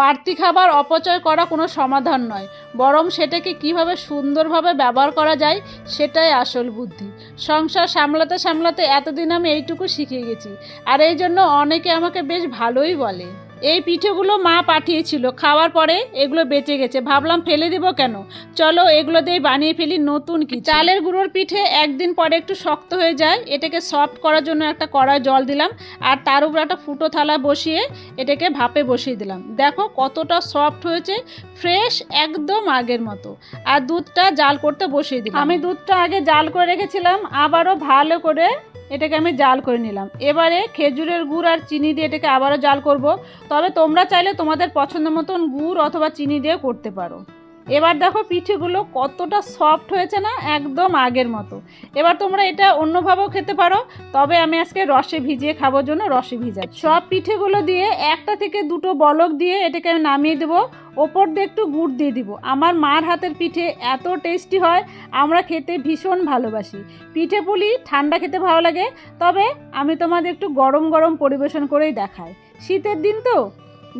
বাড়তি খাবার অপচয় করা কোনো সমাধান নয়, বরং সেটাকে কীভাবে সুন্দরভাবে ব্যবহার করা যায় সেটাই আসল বুদ্ধি। সংসার সামলাতে সামলাতে এতদিন আমি এইটুকু শিখে গেছি, আর এই জন্য অনেকে আমাকে বেশ ভালোই বলে। এই পিঠেগুলো মা পাঠিয়েছিল, খাওয়ার পরে এগুলো বেঁচে গেছে। ভাবলাম ফেলে দিব কেন? চলো এগুলো দিয়ে বানিয়ে ফেলি নতুন কি চালের গুঁড়োর পিঠে একদিন পরে একটু শক্ত হয়ে যায়, এটাকে সফট করার জন্য একটা কড়ায় জল দিলাম, আর তার উপর একটা ফুটো থালা বসিয়ে এটাকে ভাপে বসিয়ে দিলাম। দেখো কতটা সফট হয়েছে ফ্রেশ একদম আগের মতো। আর দুধটা জাল করতে বসিয়ে দিলাম। আমি দুধটা আগে জাল করে রেখেছিলাম, আবারও ভালো করে এটাকে আমি জাল করে নিলাম। এবারে খেজুরের গুড় আর চিনি দিয়ে এটাকে আবারও জাল করব। তবে তোমরা চাইলে তোমাদের পছন্দ মতন গুড় অথবা চিনি দিয়ে করতে পারো। এবার দেখো পিঠেগুলো কতটা সফট হয়েছে না একদম আগের মতো। এবার তোমরা এটা অন্যভাবেও খেতে পারো, তবে আমি আজকে রসে ভিজিয়ে খাবার জন্য রসে ভিজাই সব পিঠেগুলো দিয়ে একটা থেকে দুটো বলক দিয়ে এটাকে আমি নামিয়ে দেবো। ওপর দিয়ে একটু গুড় দিয়ে দিব। আমার মার হাতের পিঠে এত টেস্টি হয়, আমরা খেতে ভীষণ ভালোবাসি। পিঠে পুলি ঠান্ডা খেতে ভালো লাগে, তবে আমি তোমাদের একটু গরম গরম পরিবেশন করেই দেখাই। শীতের দিন তো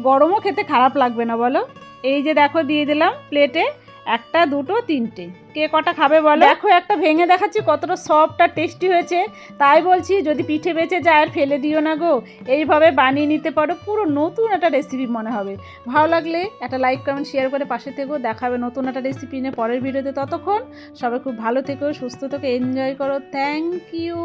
গরমও খেতে খারাপ লাগবে না বলো? এই যে দেখো, দিয়ে দিলাম প্লেটে একটা, দুটো, তিনটে। কে কটা খাবে বলো? দেখো, একটা ভেঙে দেখাচ্ছি, কতটা সফট আর টেস্টি হয়েছে। তাই বলছি, যদি পিঠে বেঁচে যায়, আর ফেলে দিও না গো। এইভাবে বানিয়ে নিতে পারো, পুরো নতুন একটা রেসিপি মনে হবে। ভালো লাগলে একটা লাইক কমেন্ট শেয়ার করে পাশে থেকো। দেখাবে নতুন একটা রেসিপি নিয়ে পরের ভিডিওতে ততক্ষণ সবাই খুব ভালো থেকো, সুস্থ থেকো এনজয় করো। Thank you